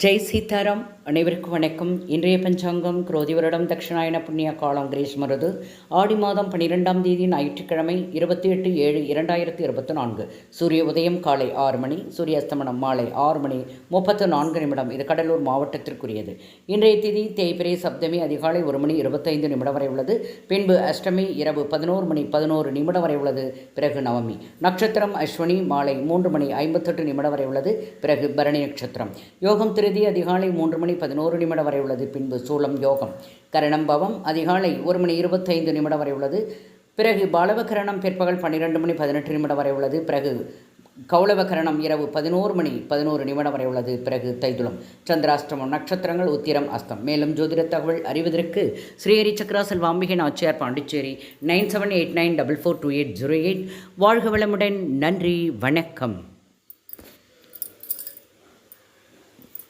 ஜெய் சீதாராம் அனைவருக்கும் வணக்கம். இன்றைய பஞ்சாங்கம் குரோதி வருடம் தட்சிணாயன புண்ணிய காலம் கிரீஷ்மரது ஆடி மாதம் பன்னிரெண்டாம் தேதி ஞாயிற்றுக்கிழமை இருபத்தி எட்டு ஏழு இரண்டாயிரத்தி இருபத்தி நான்கு. சூரிய உதயம் காலை ஆறு மணி சூரிய அஸ்தமனம் மாலை ஆறு மணி முப்பத்து நான்கு நிமிடம். இது கடலூர் மாவட்டத்திற்குரியது. இன்றைய திதி தேய்பிரை சப்தமி அதிகாலை ஒரு மணி இருபத்தைந்து நிமிடம் வரை உள்ளது. பின்பு அஷ்டமி இரவு பதினோரு மணி பதினோரு நிமிடம் வரை உள்ளது. பிறகு நவமி. நட்சத்திரம் அஸ்வினி மாலை மூன்று மணி ஐம்பத்தெட்டு நிமிடம் வரை உள்ளது. பிறகு பரணி நட்சத்திரம். யோகம் திருதி அதிகாலை மூன்று மணி பதினோரு நிமிடம் வரை உள்ளது. பின்பு சூளம் யோகம். கரணம் பவம் அதிகாலை ஒரு மணி இருபத்தைந்து நிமிடம் வரை உள்ளது. பிறகு பாலவகரணம் பிற்பகல் பன்னிரெண்டு மணி பதினெட்டு நிமிடம் வரை உள்ளது. பிறகு கௌளவகரணம் இரவு பதினோரு மணி பதினோரு நிமிடம் வரை உள்ளது. பிறகு தைதுளம் சந்திராஷ்டமம் நட்சத்திரங்கள் உத்திரம் அஸ்தம். மேலும் ஜோதிட தகவல் அறிவதற்கு Srihari Chakra Selvambigai Nachiyar Pondicherry nine seven eight nine double four two eight zero eight. வாழ்க வளமுடன். நன்றி. வணக்கம்.